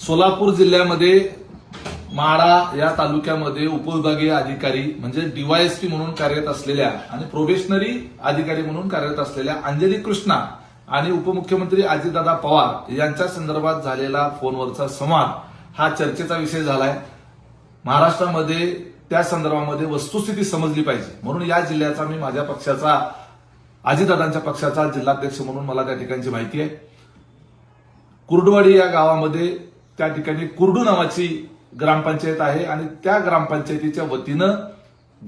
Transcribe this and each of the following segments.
सोलापूर जिल्ह्यामध्ये माळा या तालुक्यामध्ये उपविभागीय अधिकारी म्हणजे डीवायएसपी म्हणून कार्यरत असलेल्या आणि प्रोबेशनरी अधिकारी म्हणून कार्यरत असलेल्या अंजली कृष्णा आणि उपमुख्यमंत्री अजितदादा पवार यांच्या संदर्भात झालेला फोनवरचा संवाद हा चर्चेचा विषय झालाय. महाराष्ट्रामध्ये त्या संदर्भामध्ये वस्तुस्थिती समजली पाहिजे. म्हणून या जिल्ह्याचा मी माझ्या पक्षाचा अजितदादांच्या पक्षाचा जिल्हाध्यक्ष म्हणून मला त्या ठिकाणची माहिती आहे. कुर्डवाडी या गावामध्ये त्या ठिकाणी कुर्डू नावाची ग्रामपंचायत आहे आणि त्या ग्रामपंचायतीच्या वतीनं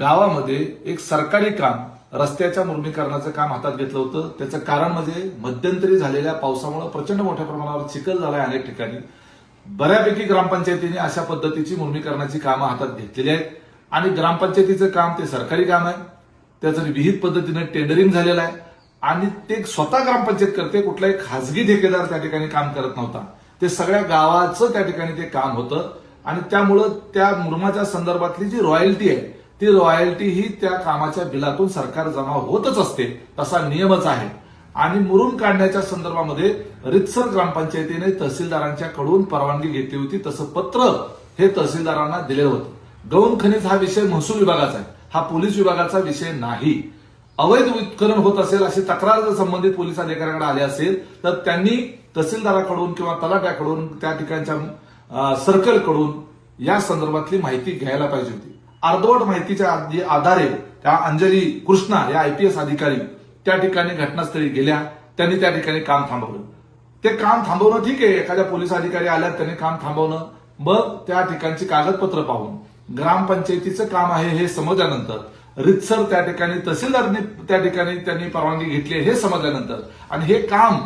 गावामध्ये एक सरकारी काम रस्त्याच्या मुर्मीकरणाचं काम हातात घेतलं होतं. त्याचं कारण म्हणजे मध्यंतरी झालेल्या पावसामुळे प्रचंड मोठ्या प्रमाणावर चिखल झालाय अनेक ठिकाणी. बऱ्यापैकी ग्रामपंचायतीने अशा पद्धतीची मुर्मीकरणाची कामं हातात घेतलेली आहेत. आणि ग्रामपंचायतीचं काम ते सरकारी काम आहे. त्याचं विहित पद्धतीनं टेंडरिंग झालेलं आहे. आणि ते स्वतः ग्रामपंचायत करते कुठलाही खासगी ठेकेदार त्या ठिकाणी काम करत नव्हता. ते सगळ्या गावाचं त्या ठिकाणी ते काम होतं. आणि त्यामुळं त्या मुरमाच्या संदर्भातली जी रॉयल्टी आहे ती रॉयल्टी ही त्या कामाच्या बिलातून सरकार जमा होतच असते तसा नियमच आहे. आणि मुरुम काढण्याच्या संदर्भामध्ये रितसर ग्रामपंचायतीने तहसीलदारांच्याकडून परवानगी घेतली होती तसं पत्र हे तहसीलदारांना दिले होतं. गौण खनिज हा विषय महसूल विभागाचा आहे. हा पोलीस विभागाचा विषय नाही. अवैध उत्खनन होत असेल अशी तक्रार जर संबंधित पोलीस अधिकाऱ्याकडे आली असेल तर त्यांनी तहसीलदाराकडून किंवा तलाट्याकडून त्या ठिकाणच्या सर्कलकडून या संदर्भातली माहिती घ्यायला पाहिजे होती. अर्धवट माहितीच्या आधारे त्या अंजली कृष्णा या आयपीएस अधिकारी त्या ठिकाणी घटनास्थळी गेल्या त्यांनी त्या ठिकाणी काम थांबवलं. ते काम थांबवणं ठीक आहे एखाद्या पोलीस अधिकारी आल्यात त्यांनी काम थांबवणं मग त्या ठिकाणची कागदपत्र पाहून ग्रामपंचायतीचं काम आहे हे समजल्यानंतर रितसर त्या ठिकाणी तहसीलदारने त्या ठिकाणी त्यांनी परवानगी घेतली आहे हे समजल्यानंतर. आणि हे काम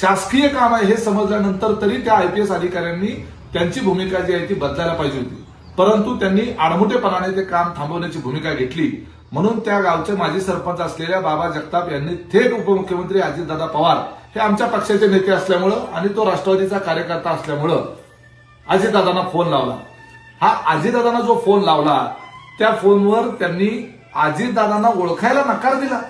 शासकीय काम आहे हे समजल्यानंतर तरी त्या आयपीएस अधिकाऱ्यांनी त्यांची भूमिका जी आहे ती बदलायला पाहिजे होती. परंतु त्यांनी आडमुठेपणाने ते काम थांबवण्याची भूमिका घेतली. म्हणून त्या गावचे माजी सरपंच असलेल्या बाबा जगताप यांनी थेट उपमुख्यमंत्री अजितदादा पवार हे आमच्या पक्षाचे नेते असल्यामुळं आणि तो राष्ट्रवादीचा कार्यकर्ता असल्यामुळं अजितदादांना फोन लावला. हा अजितदादांना जो फोन लावला त्या फोनवर त्यांनी अजितदादांना ओळखायला नकार दिला.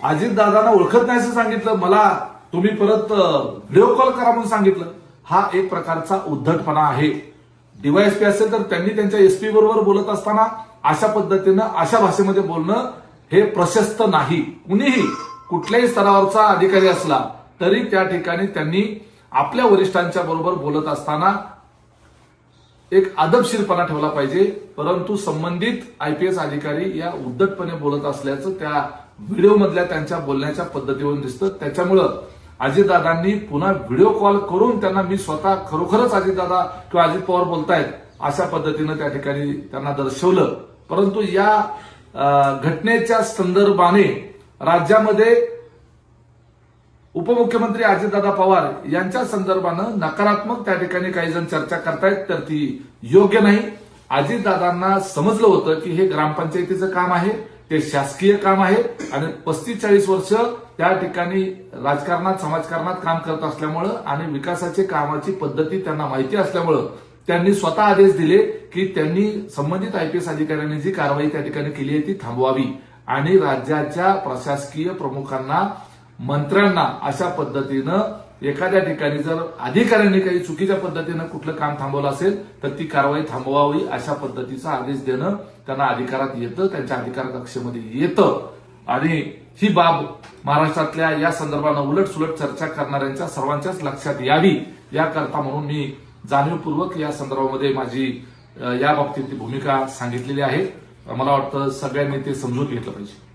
अजितदादांना ओळखत नाही असं सांगितलं. मला तुम्ही परत व्हिडिओ कॉल करा म्हणून सांगितलं. हा एक प्रकारचा उद्धटपणा आहे. डीवायएसपी असेल तर त्यांनी त्यांच्या एसपी बरोबर बोलत असताना अशा पद्धतीनं अशा भाषेमध्ये बोलणं हे प्रशस्त नाही. कुणीही कुठल्याही स्तरावरचा अधिकारी असला तरी त्या ठिकाणी त्यांनी आपल्या वरिष्ठांच्या बरोबर बोलत असताना एक आदबशीरपणा ठेवला पाहिजे परंतु संबंधित आयपीएस अधिकारी या उद्धटपणे बोलत असल्याचं त्या व्हिडिओमधल्या त्यांच्या बोलण्याच्या पद्धतीवरून दिसतं. त्याच्यामुळं अजितदादांनी पुन्हा व्हिडिओ कॉल करून त्यांना मी स्वतः खरोखरच अजितदादा किंवा अजित पवार बोलतायत अशा पद्धतीनं त्या ठिकाणी त्यांना दर्शवलं. परंतु या घटनेच्या संदर्भाने राज्यामध्ये उपमुख्यमंत्री अजितदादा पवार यांच्या संदर्भानं नकारात्मक त्या ठिकाणी काही जण चर्चा करतायत तर ती योग्य नाही. अजितदादांना समजलं होतं की हे ग्रामपंचायतीचं काम आहे ते शासकीय काम आहे आणि पस्तीस चाळीस वर्ष त्या ठिकाणी राजकारणात समाजकारणात काम करत असल्यामुळं आणि विकासाचे कामाची पद्धती त्यांना माहिती असल्यामुळं त्यांनी स्वतः आदेश दिले की त्यांनी संबंधित आयपीएस अधिकाऱ्यांनी जी कारवाई त्या ठिकाणी केली आहे ती थांबवावी. आणि राज्याच्या प्रशासकीय प्रमुखांना मंत्र्यांना अशा पद्धतीनं एखाद्या ठिकाणी जर अधिकाऱ्यांनी काही चुकीच्या पद्धतीनं कुठलं काम थांबवलं असेल तर ती कारवाई थांबवावी अशा पद्धतीचा आदेश देणं त्यांना अधिकारात येतं त्यांच्या अधिकार कक्षेमध्ये येतं. आणि ही बाब महाराष्ट्रातल्या या संदर्भानं उलट सुलट चर्चा करणाऱ्यांच्या सर्वांच्याच लक्षात यावी याकरता म्हणून मी जाणीवपूर्वक या संदर्भामध्ये माझी या बाबतीतली भूमिका सांगितलेली आहे. मला वाटतं सगळ्यांनी ते समजून घेतलं पाहिजे.